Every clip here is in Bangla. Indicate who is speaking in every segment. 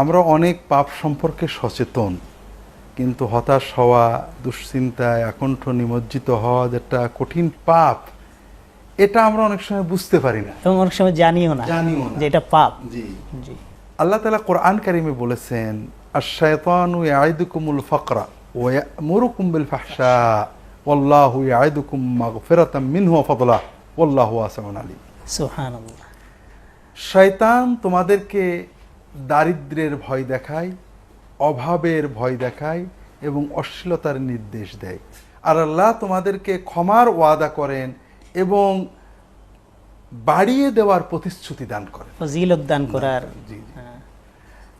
Speaker 1: আমরা অনেক পাপ সম্পর্কে সচেতন কিন্তু হতাশ হওয়া দুশ্চিন্তায় আকণ্ঠ নিমজ্জিত হওয়া যেটা কঠিন পাপ এটা আমরা অনেক সময় বুঝতে পারি না।
Speaker 2: এবং অনেক সময় জানিও না
Speaker 1: জানিও না।
Speaker 2: যে এটা পাপ।
Speaker 1: জি।
Speaker 2: জি।
Speaker 1: আল্লাহ তালা কোরআন কারিমে বলেছেন আশায়তানু ইয়াইদুকুমুল ফাকরা ওয়া ইয়ামুরুকুম বিল ফাহশা ওয়াল্লাহু ইয়াইদুকুম মাগফিরাতাম মিনহু ওয়া ফাদলা ওয়াল্লাহু ওয়াসিউন আলিম।
Speaker 2: সুবহানাল্লাহ।
Speaker 1: শয়তান তোমাদেরকে দারিদ্র্যের ভয় দেখায় অভাবের ভয় দেখায় এবং অশ্লীলতার নির্দেশ দেয়। আর আল্লাহ তোমাদেরকে ক্ষমার ওয়াদা করেন এবং বাড়িয়ে দেওয়ার প্রতিশ্রুতি দান করেন।
Speaker 2: দান করার।
Speaker 1: জি,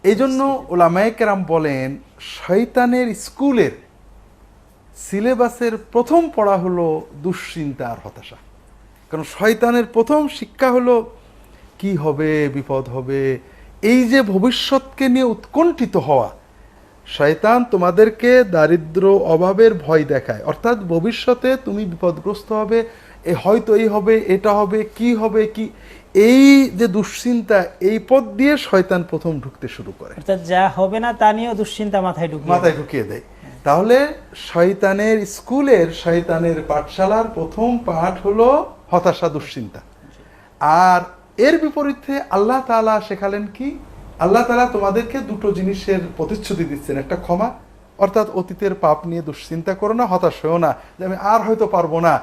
Speaker 1: এই জন্য ওলামায়কেরাম বলেন শয়তানের স্কুলের সিলেবাসের প্রথম পড়া হলো দুশ্চিন্তা আর হতাশা। কারণ শয়তানের প্রথম শিক্ষা হলো কি হবে বিপদ হবে এই যে ভবিষ্যৎকে নিয়ে উৎকণ্ঠিত হওয়া শয়তান তোমাদেরকে দারিদ্র অভাবের ভয় দেখায়। অর্থাৎ ভবিষ্যতে তুমি বিপদগ্রস্ত হবে এ হয়তো এই হবে এটা হবে কি হবে কি? এই যে দুশ্চিন্তা এই পথ দিয়ে শয়তান প্রথম ঢুকতে শুরু করে।
Speaker 2: অর্থাৎ যা হবে না তা নিয়েও দুশ্চিন্তা মাথায় ঢুকিয়ে
Speaker 1: মাথায় ঢুকিয়ে দেয়। তাহলে শয়তানের স্কুলের শয়তানের পাঠশালার প্রথম পাঠ হলো হতাশা দুশ্চিন্তা। আর এর বিপরীতে আল্লাহ তালা শেখালেন কি? আল্লাহ তালা তোমাদেরকে দুটো জিনিসের প্রতিশ্রুতি দিচ্ছেন, একটা ক্ষমা, অর্থাৎ অতীতের পাপ নিয়ে দুশ্চিন্তা করো না, হতাশ হয়েও না, যে আমি আর হয়তো পারব না,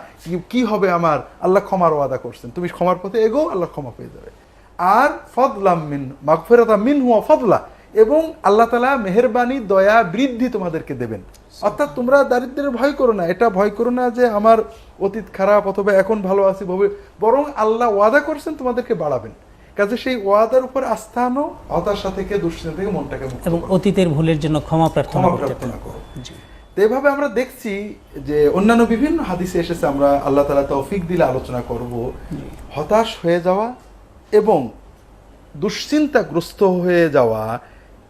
Speaker 1: কি- হবে আমার? আল্লাহ ক্ষমার ওয়াদা করছেন। তুমি ক্ষমার পথে এগো, আল্লাহ ক্ষমা পেয়ে যাবে। আর ফদলাম মিন মাগফেরাতা মিন হুয়া ফদলা। এবং আল্লাহ তালা মেহেরবানি দয়া বৃদ্ধি তোমাদেরকে দেবেন। অর্থাৎ তোমরা দারিদ্রের ভয় করো না। এটা ভয় করো না যে আমার অতীত খারাপ অথবা এখন ভালো আছি ভবে বরং আল্লাহ ওয়াদা করছেন তোমাদেরকে বাড়াবেন। কাজে সেই ওয়াদার উপর আস্থা আনো হতাশা থেকে দুশ্চিন্তা থেকে মনটাকে
Speaker 2: এবং অতীতের ভুলের জন্য ক্ষমা প্রার্থনা
Speaker 1: প্রার্থনা করো। তো এভাবে আমরা দেখছি যে অন্যান্য বিভিন্ন হাদিসে এসেছে আমরা আল্লাহ তালা তৌফিক দিলে আলোচনা করব। হতাশ হয়ে যাওয়া এবং দুশ্চিন্তাগ্রস্ত হয়ে যাওয়া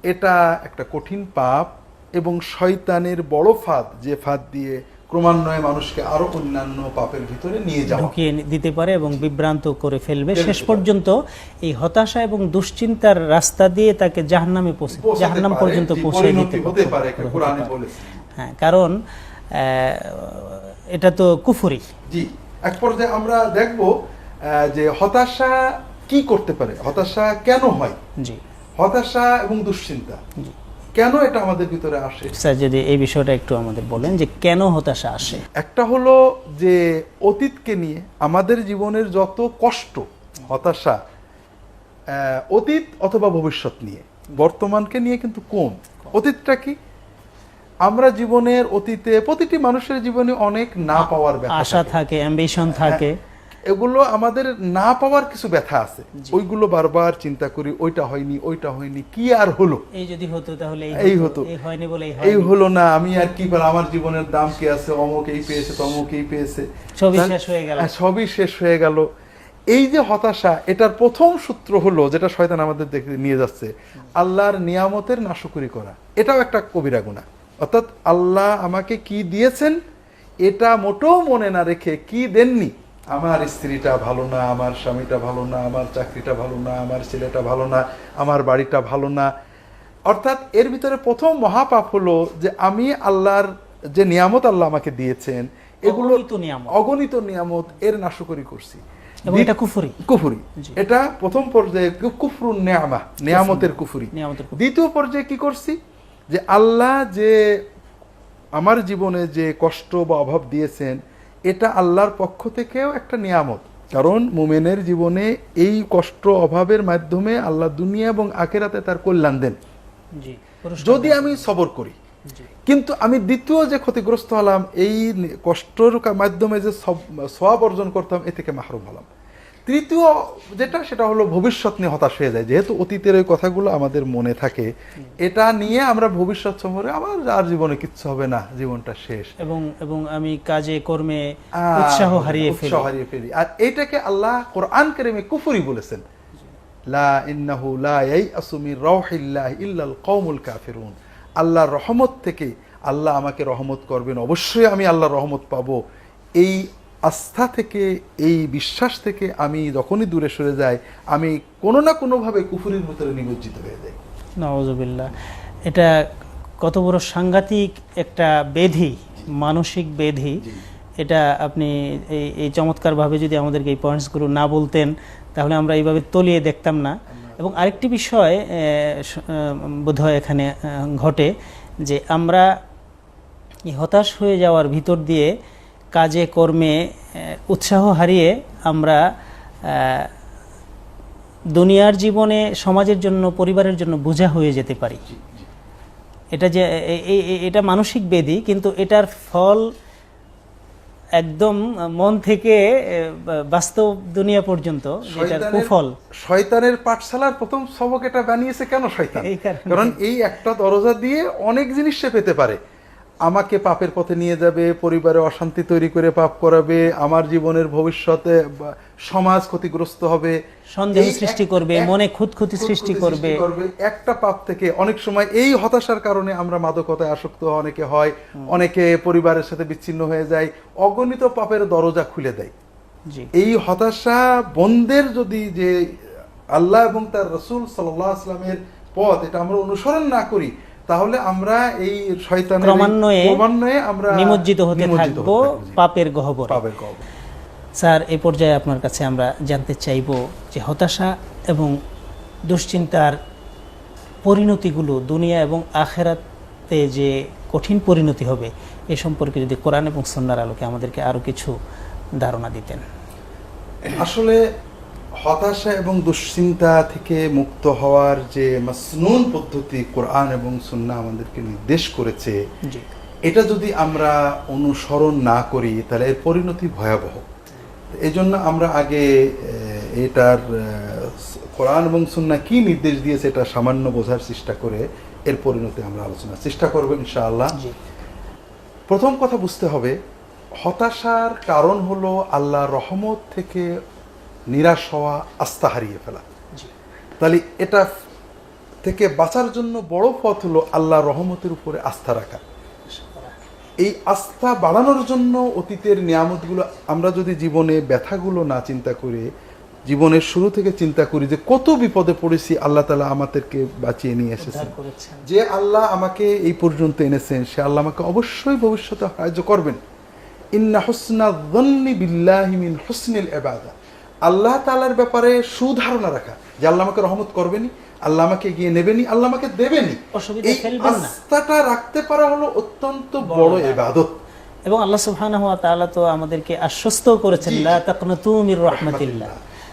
Speaker 1: এটা একটা কঠিন পাপ এবং শয়তানের বড় ফাঁদ যে ফাঁদ দিয়ে ক্রমান্বয়ে মানুষকে আরও অন্যান্য পাপের ভিতরে নিয়ে যাওয়া।
Speaker 2: ঢুকিয়ে দিতে পারে এবং বিভ্রান্ত করে ফেলবে। শেষ পর্যন্ত এই হতাশা এবং দুশ্চিন্তার রাস্তা দিয়ে তাকে জাহান্নামে পৌঁছে জাহান্নাম পর্যন্ত পৌঁছে দিতে
Speaker 1: পারে। কোরআনে বলেছে।
Speaker 2: হ্যাঁ কারণ এটা তো কুফুরি।
Speaker 1: জি এক পর্যায়ে আমরা দেখব যে হতাশা কি করতে পারে হতাশা কেন হয়?
Speaker 2: জি।
Speaker 1: হতাশা এবং দুশ্চিন্তা। কেন এটা আমাদের ভিতরে আসে?
Speaker 2: স্যার যদি এই বিষয়টা একটু আমাদের বলেন যে কেন হতাশা আসে?
Speaker 1: একটা হলো যে অতীতকে নিয়ে আমাদের জীবনের যত কষ্ট হতাশা অতীত অথবা ভবিষ্যৎ নিয়ে বর্তমানকে নিয়ে কিন্তু কম অতীতটা কি? আমরা জীবনের অতীতে প্রতিটি মানুষের জীবনে অনেক না পাওয়ার
Speaker 2: আশা।
Speaker 1: থাকে।
Speaker 2: অ্যাম্বিশন থাকে।
Speaker 1: এগুলো আমাদের না পাওয়ার কিছু ব্যথা আছে। ওইগুলো বারবার চিন্তা করি ওইটা হয়নি ওইটা হয়নি কি আর হলো?
Speaker 2: এই যদি হতো তাহলে
Speaker 1: এই হতো।
Speaker 2: এই হয়নি বলে এই
Speaker 1: এই হলো না আমি আর কি বল আমার জীবনের দাম কি আছে অমুক এই পেয়েছে তমুক এই পেয়েছে।
Speaker 2: সবই শেষ হয়ে গেল।
Speaker 1: হ্যাঁ, সবই শেষ হয়ে গেল। এই যে হতাশা এটার প্রথম সূত্র হলো যেটা শয়তান আমাদের দেখে নিয়ে যাচ্ছে আল্লাহর নিয়ামতের নাশকরি করা। এটাও একটা কবিরা গুণা। অর্থাৎ আল্লাহ আমাকে কি দিয়েছেন এটা মোটেও মনে না রেখে কি দেননি আমার স্ত্রীটা ভালো না আমার স্বামীটা ভালো না আমার চাকরিটা ভালো না আমার ছেলেটা ভালো না আমার বাড়িটা ভালো না। অর্থাৎ এর ভিতরে প্রথম মহাপাপ হলো যে আমি আল্লাহর যে নিয়ামত আল্লাহ আমাকে দিয়েছেন এগুলো
Speaker 2: অগণিত নিয়ামত।
Speaker 1: অগণিত নিয়ামত এর নাশকরি করছি।
Speaker 2: এটা কুফুরি।
Speaker 1: কুফুরি। এটা প্রথম পর্যায়ে কুফরুন নেয়ামা নিয়ামতের কুফুরি। দ্বিতীয় পর্যায়ে কি করছি? যে আল্লাহ যে আমার জীবনে যে কষ্ট বা অভাব দিয়েছেন এটা আল্লাহর পক্ষ থেকেও একটা নিয়ামত। কারণ মোমেনের জীবনে এই কষ্ট অভাবের মাধ্যমে আল্লাহ দুনিয়া এবং আখেরাতে তার কল্যাণ দেন। যদি আমি সবর করি। কিন্তু আমি দ্বিতীয় যে ক্ষতিগ্রস্ত হলাম এই কষ্টের মাধ্যমে যে সব অর্জন করতাম এ থেকে মাহরুম হলাম। তৃতীয় যেটা সেটা হলো ভবিষ্যৎ নিয়ে হতাশ হয়ে যায়। যেহেতু অতীতের ওই কথাগুলো আমাদের মনে থাকে এটা নিয়ে আমরা ভবিষ্যৎ সম্পর্কে আমার আর জীবনে কিচ্ছু হবে না জীবনটা শেষ।
Speaker 2: এবং এবং আমি কাজে কর্মে উৎসাহ হারিয়ে ফেলি।
Speaker 1: উৎসাহ হারিয়ে ফেলি। আর এটাকে আল্লাহ কোরআন কারিমে কুফরি বলেছেন। লা ইন্নাহু লা ইয়াইআসু মির রাউহিল্লাহি ইল্লাল কওমুল কাফিরুন। আল্লাহর রহমত থেকে আল্লাহ আমাকে রহমত করবেন। অবশ্যই আমি আল্লাহর রহমত পাবো। এই আস্থা থেকে এই বিশ্বাস থেকে আমি যখনই দূরে সরে যাই আমি কোনো না কোনোভাবে কুফরির ভিতরে নিমজ্জিত হয়ে যাই।
Speaker 2: নওয়াজবিল্লাহ এটা কত বড় সাংঘাতিক একটা বেধি মানসিক বেধি। এটা আপনি এই এই চমৎকারভাবে যদি আমাদেরকে এই পয়েন্টসগুলো না বলতেন তাহলে আমরা এইভাবে তলিয়ে দেখতাম না। এবং আরেকটি বিষয় বোধহয় এখানে ঘটে যে আমরা হতাশ হয়ে যাওয়ার ভিতর দিয়ে কাজে কর্মে উৎসাহ হারিয়ে আমরা দুনিয়ার জীবনে সমাজের জন্য পরিবারের জন্য বোঝা হয়ে যেতে পারি। এটা যে এটা মানসিক বেদি কিন্তু এটার ফল একদম মন থেকে বাস্তব দুনিয়া পর্যন্ত এটার
Speaker 1: শয়তানের-
Speaker 2: কুফল।
Speaker 1: শয়তানের পাঠশালার প্রথম সবক এটা বানিয়েছে কেন শয়তান?
Speaker 2: কারণ
Speaker 1: এই একটা দরজা দিয়ে অনেক জিনিস সে পেতে পারে। আমাকে পাপের পথে নিয়ে যাবে পরিবারে অশান্তি তৈরি করে পাপ করাবে আমার জীবনের ভবিষ্যতে সমাজ ক্ষতিগ্রস্ত হবে।
Speaker 2: সন্দেহ সৃষ্টি করবে, মনে খুঁতখুঁতি সৃষ্টি করবে।
Speaker 1: একটা পাপ থেকে অনেক সময় এই হতাশার কারণে আমরা মাদকতায় আসক্ত অনেকে হয় অনেকে পরিবারের সাথে বিচ্ছিন্ন হয়ে যায় অগণিত পাপের দরজা খুলে দেয়। এই হতাশা বন্ধের যদি যে আল্লাহ এবং তার রসুল সাল্লামের পথ এটা আমরা অনুসরণ না করি তাহলে আমরা এই শয়তানের
Speaker 2: ক্রমান্বয়ে
Speaker 1: ক্রমান্বয়ে আমরা
Speaker 2: নিমজ্জিত হতে থাকব। পাপের গহ্বরে
Speaker 1: পাপের কবলে।
Speaker 2: স্যার এই পর্যায়ে আপনার কাছে আমরা জানতে চাইব যে হতাশা এবং দুশ্চিন্তার পরিণতিগুলো দুনিয়া এবং আখেরাতে যে কঠিন পরিণতি হবে এ সম্পর্কে যদি কোরআন এবং সন্ন্যার আলোকে আমাদেরকে আরও কিছু ধারণা দিতেন
Speaker 1: আসলে হতাশা এবং দুশ্চিন্তা থেকে মুক্ত হওয়ার যে মাসনুন পদ্ধতি কোরআন এবং সুন্না আমাদেরকে নির্দেশ করেছে এটা যদি আমরা অনুসরণ না করি তাহলে এর পরিণতি ভয়াবহ। এই জন্য আমরা আগে এটার কোরআন এবং সুন্না কি নির্দেশ দিয়েছে এটা সামান্য বোঝার চেষ্টা করে এর পরিণতি আমরা আলোচনার চেষ্টা করব ইনশাআল্লাহ। প্রথম কথা বুঝতে হবে হতাশার কারণ হলো আল্লাহ রহমত থেকে নিরাশ হওয়া আস্থা হারিয়ে ফেলা। তাহলে এটা থেকে বাঁচার জন্য বড় পথ হলো আল্লাহ রহমতের উপরে আস্থা রাখা। এই আস্থা বাড়ানোর জন্য অতীতের নিয়ামতগুলো আমরা যদি জীবনে ব্যথাগুলো না চিন্তা করে জীবনের শুরু থেকে চিন্তা করি যে কত বিপদে পড়েছি আল্লাহ তালা আমাদেরকে বাঁচিয়ে নিয়ে এসেছেন।
Speaker 2: করেছেন।
Speaker 1: যে আল্লাহ আমাকে এই পর্যন্ত এনেছেন সে আল্লাহ আমাকে অবশ্যই ভবিষ্যতে সাহায্য করবেন। ইন্না হুসনা দন্নি বিল্লাহি মিন এবাদা আল্লাহ তালার ব্যাপারে সুধারণা রাখা যে আল্লাহ আমাকে রহমত করবেনি আল্লাহ আমাকে এগিয়ে নেবেনি আল্লাহ আমাকে দেবেনি। এই আস্থাটা রাখতে পারা হলো অত্যন্ত বড় এবাদত
Speaker 2: এবং আল্লাহ তাআলা তো আমাদেরকে আশ্বস্ত করেছেন। লা তাকনাতু মির রাহমাতিল্লাহ।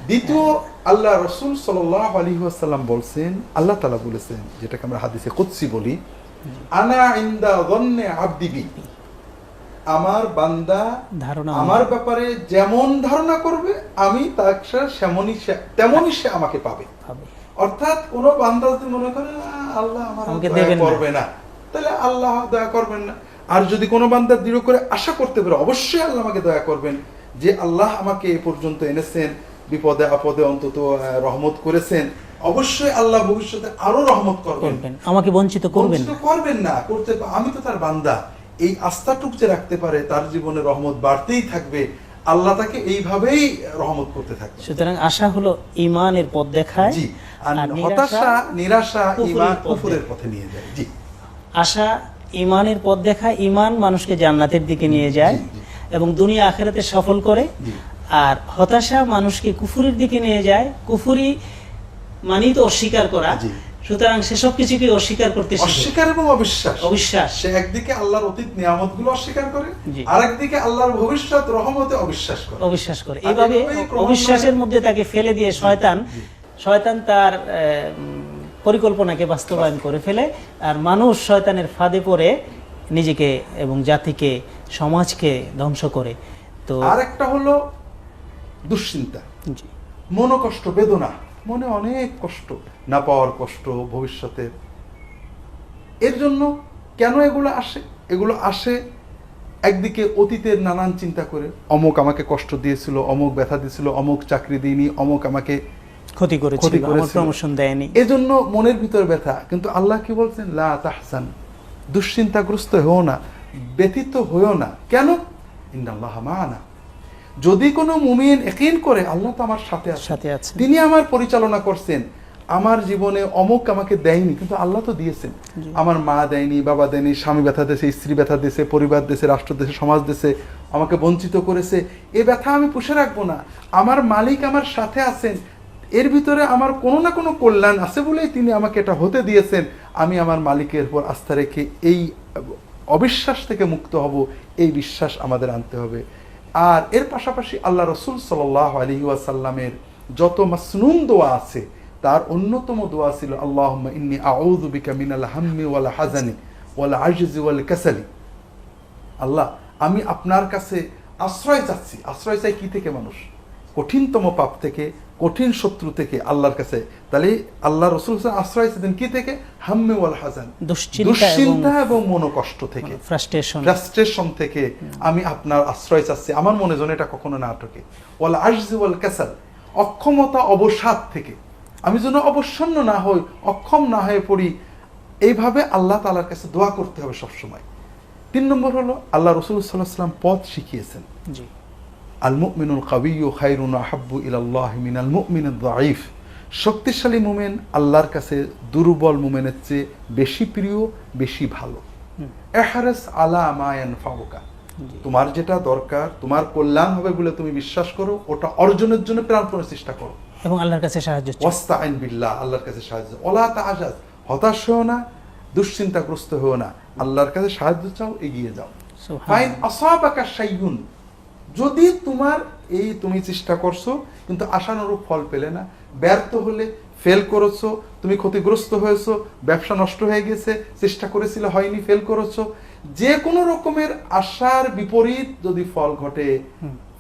Speaker 1: দ্বিতীয় আল্লাহ রসুল সাল্লাহ আলী আসাল্লাম বলছেন আল্লাহ তালা বলেছেন যেটাকে আমরা হাদিসে কুৎসি বলি আনা ইন্দা আমার বান্দা
Speaker 2: ধারণা
Speaker 1: আমার। ব্যাপারে যেমন ধারণা করবে আমি তার সেমনই সে তেমনই সে আমাকে পাবে। অর্থাৎ কোন বান্দা যদি মনে করে আল্লাহ
Speaker 2: আমাকে
Speaker 1: করবে না। তাহলে আল্লাহ দয়া করবেন না। আর যদি কোনো বান্দা দৃঢ় করে আশা করতে পারে অবশ্যই আল্লাহ আমাকে দয়া করবেন যে আল্লাহ আমাকে এ পর্যন্ত এনেছেন বিপদে আপদে অন্তত রহমত করেছেন। অবশ্যই আল্লাহ ভবিষ্যতে আরও রহমত করবেন।
Speaker 2: আমাকে বঞ্চিত করবেন
Speaker 1: করবেন না। করতে আমি তো তার বান্দা। এই আস্থাটুক যে রাখতে পারে তার জীবনে রহমত বাড়তেই থাকবে। আল্লাহ তাকে এইভাবেই রহমত করতে থাকবে।
Speaker 2: সুতরাং আশা হলো ইমানের পথ দেখায়
Speaker 1: জি আর হতাশা নিরাশা ইমান কুফুরের পথে নিয়ে যায়। জি।
Speaker 2: আশা ইমানের পথ দেখায় ইমান মানুষকে জান্নাতের দিকে নিয়ে যায়। এবং দুনিয়া আখেরাতে সফল করে। আর হতাশা মানুষকে কুফুরের দিকে নিয়ে যায় কুফুরি মানেই তো অস্বীকার করা। সুতরাং সেসব কিছুকে অস্বীকার করতে
Speaker 1: অস্বীকার এবং অবিশ্বাস।
Speaker 2: অবিশ্বাস।
Speaker 1: সে একদিকে আল্লাহর অতীত নিয়ামতগুলো অস্বীকার করে
Speaker 2: জি।
Speaker 1: আর একদিকে আল্লাহর ভবিষ্যৎ রহমতে অবিশ্বাস করে।
Speaker 2: অবিশ্বাস করে। এইভাবে অবিশ্বাসের মধ্যে তাকে ফেলে দিয়ে শয়তান শয়তান তার পরিকল্পনাকে বাস্তবায়ন করে ফেলে আর মানুষ শয়তানের ফাঁদে পড়ে নিজেকে এবং জাতিকে সমাজকে ধ্বংস করে। তো
Speaker 1: আর একটা হলো দুশ্চিন্তা
Speaker 2: জি,
Speaker 1: মনোকষ্ট বেদনা। মনে অনেক কষ্ট না পাওয়ার কষ্ট ভবিষ্যতের এর জন্য কেন এগুলো আসে? এগুলো আসে একদিকে অতীতের নানান চিন্তা করে। অমুক আমাকে কষ্ট দিয়েছিল অমুক ব্যথা দিয়েছিল অমুক চাকরি দিইনি অমুক আমাকে
Speaker 2: ক্ষতি করেছিল আমার প্রমোশন দেয়নি।
Speaker 1: এজন্য মনের ভিতর ব্যথা। কিন্তু আল্লাহ কি বলছেন? লা তাহসান দুশ্চিন্তাগ্রস্ত হও না ব্যথিত হয়েও না। কেন? ইন্নাল্লাহ মানা যদি কোনো মুমিন একিন করে আল্লাহ তো আমার সাথে
Speaker 2: সাথে আছে
Speaker 1: তিনি আমার পরিচালনা করছেন। আমার জীবনে অমুক আমাকে দেয়নি কিন্তু আল্লাহ তো দিয়েছেন। আমার মা দেয়নি বাবা দেয়নি স্বামী ব্যথা দেশে স্ত্রী ব্যথা দেশে পরিবার দেশে রাষ্ট্র দেশে সমাজ দেশে আমাকে বঞ্চিত করেছে। এ ব্যথা আমি পুষে রাখব না। আমার মালিক আমার সাথে আছেন। এর ভিতরে আমার কোনো না কোনো কল্যাণ আছে বলেই তিনি আমাকে এটা হতে দিয়েছেন। আমি আমার মালিকের উপর আস্থা রেখে এই অবিশ্বাস থেকে মুক্ত হব এই বিশ্বাস আমাদের আনতে হবে। আর এর পাশাপাশি আল্লাহ রসুল সাল্লাহ আলী ওয়াসাল্লামের যত মাসনুন দোয়া আছে, তার অন্যতম দোয়া ছিল আল্লাহ ইন্নি আউযু বিকা মিনাল হাম্মি ওয়াল হাজানি ওয়াল আজিজি ওয়াল কাসালি। আল্লাহ, আমি আপনার কাছে আশ্রয় চাচ্ছি। আশ্রয় চাই কি থেকে, মানুষ? কঠিনতম পাপ থেকে কঠিন শত্রু থেকে আল্লাহর কাছে। তাহলে আল্লাহ রসুল হোসেন আশ্রয় চাইতেন কি থেকে? হাম্মে ওয়াল হাজান।
Speaker 2: দুশ্চিন্তা
Speaker 1: এবং মনোকষ্ট থেকে।
Speaker 2: ফ্রাস্ট্রেশন।
Speaker 1: ফ্রাস্ট্রেশন থেকে আমি আপনার আশ্রয় চাচ্ছি। আমার মনে যেন এটা কখনো না আটকে। ওয়াল আজজি ওয়াল কাসাল। অক্ষমতা অবসাদ থেকে। আমি যেন অবসন্ন না হই অক্ষম না হয়ে পড়ি এইভাবে আল্লাহ তালার কাছে দোয়া করতে হবে সবসময়। তিন নম্বর হলো আল্লাহ রসুল সাল্লাহ সাল্লাম পথ শিখিয়েছেন।
Speaker 2: জি।
Speaker 1: আল মুমিনুল কাবিয়ু খাইরুন আহাব্বু ইলাল্লাহ মিনাল মুমিনুল দাইফ শক্তিশালী মুমেন আল্লাহর কাছে দুর্বল মুমেনের চেয়ে বেশি প্রিয় বেশি ভালো। এহারেস আলা মায়ান ফাবুকা তোমার যেটা দরকার তোমার কল্যাণ হবে বলে তুমি বিশ্বাস করো ওটা অর্জনের জন্য প্রাণপণে চেষ্টা করো।
Speaker 2: এবং আল্লাহর কাছে সাহায্য।
Speaker 1: ওয়াস্তাইন বিল্লাহ আল্লাহর কাছে সাহায্য। ওলা তাজাজ হতাশ হও না দুশ্চিন্তাগ্রস্ত হও না। আল্লাহর কাছে সাহায্য চাও এগিয়ে যাও। ফাইন আসাবাকা শাইউন যদি তোমার এই তুমি চেষ্টা করছ কিন্তু আশানুরূপ ফল পেলে না। ব্যর্থ হলে ফেল করেছ তুমি ক্ষতিগ্রস্ত হয়েছো ব্যবসা নষ্ট হয়ে গেছে চেষ্টা করেছিলে হয়নি ফেল করেছ। যে কোনো রকমের আশার বিপরীত যদি ফল ঘটে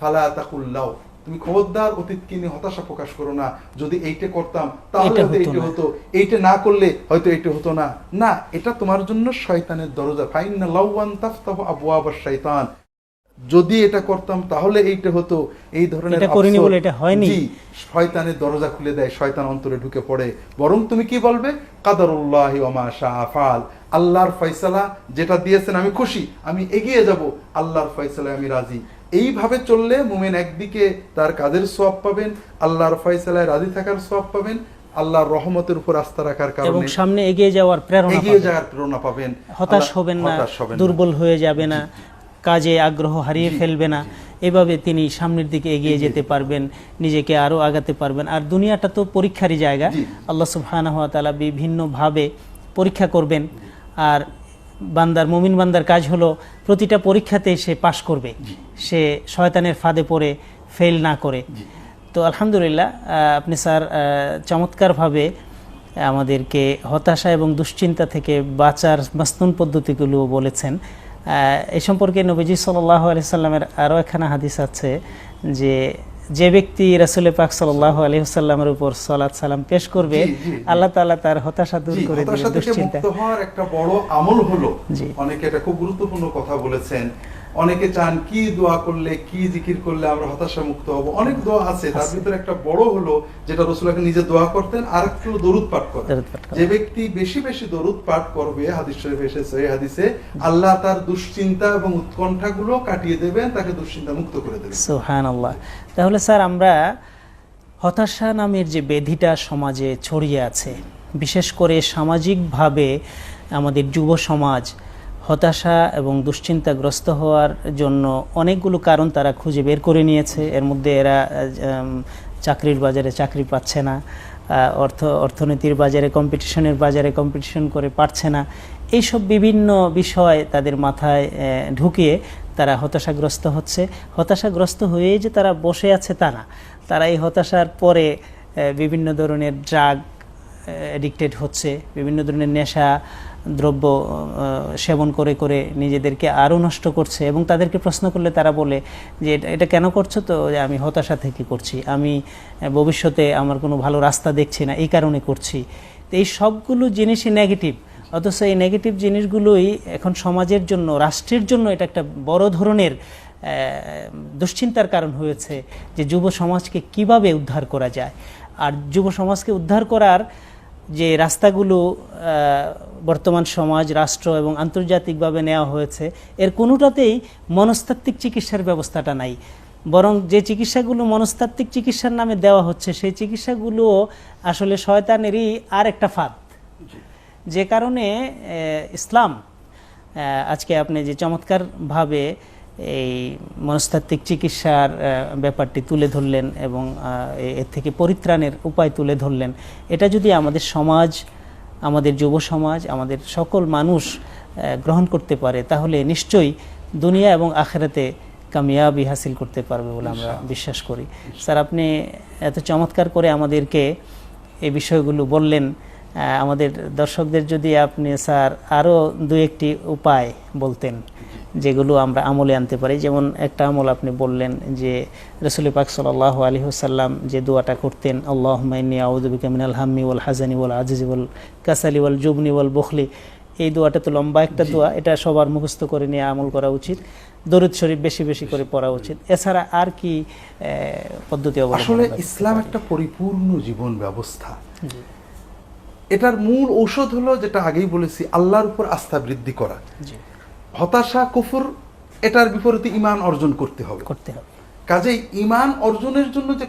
Speaker 1: ফালা তাকুল্লাও। তুমি খবরদার অতীতকে নিয়ে হতাশা প্রকাশ করো না। যদি এইটা করতাম তাহলে হয়তো এইটা হতো। এইটা না করলে হয়তো এইটা হতো না। না এটা তোমার জন্য শয়তানের দরজা। ফাইন লাউয়ান তাফতাহু আবওয়াবাশ শাইতান। যদি এটা করতাম তাহলে এইটা হতো এই ধরনের
Speaker 2: এটা করিনি বলে এটা হয়নি।
Speaker 1: শয়তানের দরজা খুলে দেয় শয়তান অন্তরে ঢুকে পড়ে। বরং তুমি কি বলবে? কাদারুল্লাহ ওমা ফাল আল্লাহর ফয়সালা যেটা দিয়েছেন আমি খুশি আমি এগিয়ে যাব আল্লাহর ফয়সালায় আমি রাজি। এইভাবে চললে মুমেন একদিকে তার কাজের সোয়াব পাবেন আল্লাহর ফয়সালায় রাজি থাকার সোয়াব পাবেন আল্লাহর রহমতের উপর আস্থা রাখার
Speaker 2: এবং
Speaker 1: কারণে
Speaker 2: সামনে এগিয়ে যাওয়ার প্রেরণা
Speaker 1: এগিয়ে যাওয়ার প্রেরণা পাবেন।
Speaker 2: হতাশ হবেন না। দুর্বল হয়ে যাবে না। কাজে আগ্রহ হারিয়ে ফেলবে না। এভাবে তিনি সামনের দিকে এগিয়ে যেতে পারবেন নিজেকে আরও আগাতে পারবেন। আর দুনিয়াটা তো পরীক্ষারই জায়গা। আল্লাহ তাআলা বিভিন্নভাবে পরীক্ষা করবেন। আর বান্দার মুমিন বান্দার কাজ হলো প্রতিটা পরীক্ষাতে সে পাশ করবে। সে শয়তানের ফাঁদে পড়ে ফেল না করে। তো আলহামদুলিল্লাহ আপনি স্যার চমৎকারভাবে আমাদেরকে হতাশা এবং দুশ্চিন্তা থেকে বাঁচার মাস্তুন পদ্ধতিগুলো বলেছেন। এই সম্পর্কে নবীজি সাল্লাহ আলি সাল্লামের আরও একখানা হাদিস আছে যে যে ব্যক্তি রাসুল পাক সাল্লাহ আলী সাল্লামের উপর সালাত সালাম পেশ করবে। আল্লাহ তাআলা তার হতাশা দূর করে
Speaker 1: দিবে
Speaker 2: দুশ্চিন্তা
Speaker 1: হওয়ার একটা বড় আমল হলো। অনেকে এটা খুব গুরুত্বপূর্ণ কথা বলেছেন অনেকে চান কি দোয়া করলে কি জিকির করলে আমরা হতাশা মুক্ত হব? অনেক দোয়া আছে। তার ভিতরে একটা বড় হলো যেটা রসুলাকে নিজে দোয়া করতেন আর একটা হলো দরুদ পাঠ
Speaker 2: করা।
Speaker 1: যে ব্যক্তি বেশি বেশি দরুদ পাঠ করবে হাদিস শরীফ এসেছে হাদিসে আল্লাহ তার দুশ্চিন্তা এবং উৎকণ্ঠা গুলো কাটিয়ে দেবেন তাকে দুশ্চিন্তা মুক্ত করে দেবেন।
Speaker 2: সুহান আল্লাহ তাহলে স্যার আমরা হতাশা নামের যে ব্যাধিটা সমাজে ছড়িয়ে আছে বিশেষ করে সামাজিকভাবে আমাদের যুব সমাজ হতাশা এবং দুশ্চিন্তাগ্রস্ত হওয়ার জন্য অনেকগুলো কারণ তারা খুঁজে বের করে নিয়েছে। এর মধ্যে এরা চাকরির বাজারে চাকরি পাচ্ছে না অর্থ, অর্থনীতির বাজারে কম্পিটিশনের বাজারে কম্পিটিশন করে পারছে না। এইসব বিভিন্ন বিষয় তাদের মাথায় ঢুকিয়ে তারা হতাশাগ্রস্ত হচ্ছে। হতাশাগ্রস্ত হয়ে যে তারা বসে আছে তা না। তারা এই হতাশার পরে বিভিন্ন ধরনের ড্রাগ অ্যাডিক্টেড হচ্ছে, বিভিন্ন ধরনের নেশা, দ্রব্য সেবন করে করে নিজেদেরকে আরও নষ্ট করছে এবং তাদেরকে প্রশ্ন করলে তারা বলে যে, এটা- এটা কেন করছ তো? যে, আমি হতাশা থেকে করছি, আমি ভবিষ্যতে আমার কোনো ভালো রাস্তা দেখছি না, এই কারণে করছি। তো এই সবগুলো জিনিসই নেগেটিভ অথচ এই নেগেটিভ জিনিসগুলোই এখন সমাজের জন্য, রাষ্ট্রের জন্য এটা একটা বড় ধরনের দুশ্চিন্তার কারণ হয়েছে যে, যুব সমাজকে কীভাবে উদ্ধার করা যায়। আর যুব সমাজকে উদ্ধার করার যে রাস্তাগুলো বর্তমান সমাজ, রাষ্ট্র এবং আন্তর্জাতিকভাবে নেওয়া হয়েছে, এর কোনোটাতেই মনস্তাত্ত্বিক চিকিৎসার ব্যবস্থাটা নাই। বরং যে চিকিৎসাগুলো মনস্তাত্ত্বিক চিকিৎসার নামে দেওয়া হচ্ছে, সেই চিকিৎসাগুলো আসলে শয়তানেরই আর একটা ফাঁদ। যে কারণে ইসলাম আজকে আপনি যে চমৎকারভাবে এই মনস্তাত্ত্বিক চিকিৎসার ব্যাপারটি তুলে ধরলেন এবং এর থেকে পরিত্রাণের উপায় তুলে ধরলেন। এটা যদি আমাদের সমাজ আমাদের যুব সমাজ আমাদের সকল মানুষ গ্রহণ করতে পারে তাহলে নিশ্চয়ই দুনিয়া এবং আখেরাতে কামিয়াবি হাসিল করতে পারবে বলে আমরা বিশ্বাস করি। স্যার আপনি এত চমৎকার করে আমাদেরকে এই বিষয়গুলো বললেন। আমাদের দর্শকদের যদি আপনি স্যার আরও দু একটি উপায় বলতেন যেগুলো আমরা আমলে আনতে পারি। যেমন একটা আমল আপনি বললেন যে রসুল পাক সাল্লাহ আলী সাল্লাম যে দোয়াটা করতেন আল্লাহ মাইনি আউদুবিকা মিনাল হাম্মি ওয়াল হাজানি ওয়াল আজিজি ওয়াল কাসালি ওয়াল জুবনি ওয়াল বখলি। এই দোয়াটা তো লম্বা একটা দোয়া এটা সবার মুখস্থ করে নিয়ে আমল করা উচিত। দরুদ শরীফ বেশি বেশি করে পড়া উচিত। এছাড়া আর কি পদ্ধতি
Speaker 1: আসলে ইসলাম একটা পরিপূর্ণ জীবন ব্যবস্থা। এটার মূল ঔষধ হলো যেটা আগেই বলেছি আল্লাহর উপর আস্থা বৃদ্ধি করা। হতাশা কুফর এটার বিপরীতে ইমান অর্জন করতে হবে।
Speaker 2: করতে হবে।
Speaker 1: কাজেই ইমান অর্জনের জন্য যে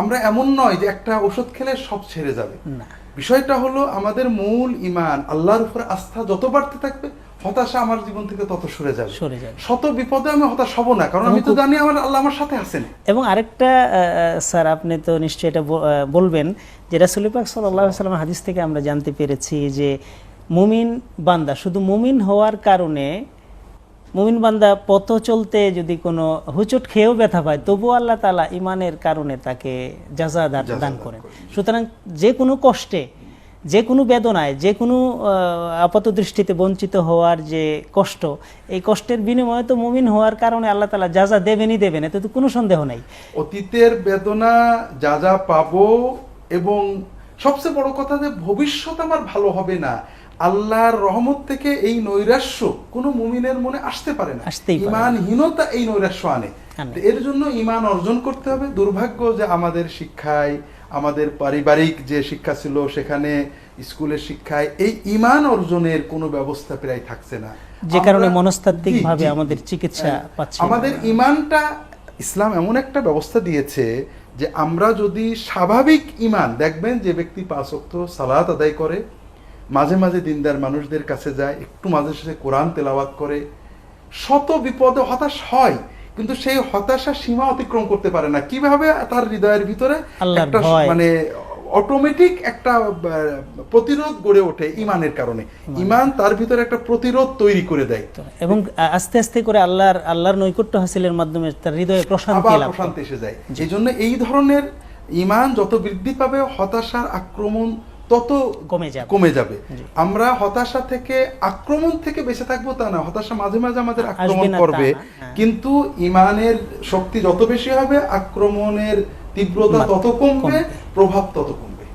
Speaker 1: আমরা এমন নয় যে একটা ওষুধ খেলে সব ছেড়ে যাবে।
Speaker 2: না।
Speaker 1: বিষয়টা হলো আমাদের মূল ইমান আল্লাহর উপর আস্থা যত বাড়তে থাকবে হতাশা আমার জীবন থেকে তত সরে যাবে।
Speaker 2: সরে যাবে।
Speaker 1: শত বিপদে আমি হতাশ হব না কারণ আমি তো জানি আমার আল্লাহ আমার সাথে আছেন।
Speaker 2: এবং আরেকটা স্যার আপনি তো নিশ্চয়ই এটা বলবেন যে রাসুল পাক সাল্লাহ সাল্লাম হাদিস থেকে আমরা জানতে পেরেছি যে মুমিন বান্দা শুধু মুমিন হওয়ার কারণে মুমিন বান্দা পথ চলতে যদি কোনো হুচট খেয়েও ব্যথা পায় তবুও আল্লাহ তালা ইমানের কারণে তাকে যাজা দান দান
Speaker 1: দান
Speaker 2: করেন
Speaker 1: করেন।
Speaker 2: সুতরাং যে কোনো কষ্টে যে কোনো বেদনায় যে কোনো আপাত দৃষ্টিতে বঞ্চিত হওয়ার যে কষ্ট এই কষ্টের বিনিময়ে তো মুমিন হওয়ার কারণে আল্লাহ তালা যা যা দেবেনই দেবেন এতে তো কোনো সন্দেহ নেই
Speaker 1: অতীতের বেদনা যা যা পাবো এবং সবচেয়ে বড় কথা যে ভবিষ্যৎ আমার ভালো হবে না আল্লাহর রহমত থেকে এই নৈরাশ্য কোনো মুমিনের মনে আসতে পারে না। ইমানহীনতা এই নৈরাশ্য আনে। এর জন্য ইমান অর্জন করতে হবে দুর্ভাগ্য যে আমাদের শিক্ষায় আমাদের পারিবারিক যে শিক্ষা ছিল সেখানে স্কুলের শিক্ষায় এই ইমান অর্জনের কোনো ব্যবস্থা প্রায় থাকছে না
Speaker 2: যে কারণে মনস্তাত্ত্বিক ভাবে আমাদের। চিকিৎসা
Speaker 1: আমাদের ইমানটা ইসলাম এমন একটা ব্যবস্থা দিয়েছে যে আমরা যদি স্বাভাবিক ইমান দেখবেন যে ব্যক্তি পাঁচ অক্ত সালাত আদায় করে মাঝে মাঝে দিনদার মানুষদের কাছে যায় একটু মাঝে সাথে কোরআন তেলাওয়াত করে শত বিপদে হতাশ হয় কিন্তু সেই হতাশা সীমা অতিক্রম করতে পারে না। কীভাবে তার হৃদয়ের ভিতরে একটা মানে অটোমেটিক একটা প্রতিরোধ গড়ে ওঠে ইমানের কারণে। ইমান তার ভিতরে একটা প্রতিরোধ তৈরি করে দেয়।
Speaker 2: এবং আস্তে আস্তে করে আল্লাহর আল্লাহর নৈকট্য হাসিলের মাধ্যমে তার হৃদয়ে প্রশান্তি লাভ
Speaker 1: প্রশান্তি এসে যায়। এই জন্য এই ধরনের ইমান যত বৃদ্ধি পাবে হতাশার আক্রমণ তত
Speaker 2: কমে যাবে।
Speaker 1: কমে যাবে। আমরা হতাশা থেকে আক্রমণ থেকে বেঁচে থাকব তা না হতাশা মাঝে মাঝে আমাদের আক্রমণ করবে।
Speaker 2: হ্যাঁ।
Speaker 1: কিন্তু ইমানের শক্তি যত বেশি হবে আক্রমণের তীব্রতা তত
Speaker 2: কমবে।
Speaker 1: প্রভাব তত কমবে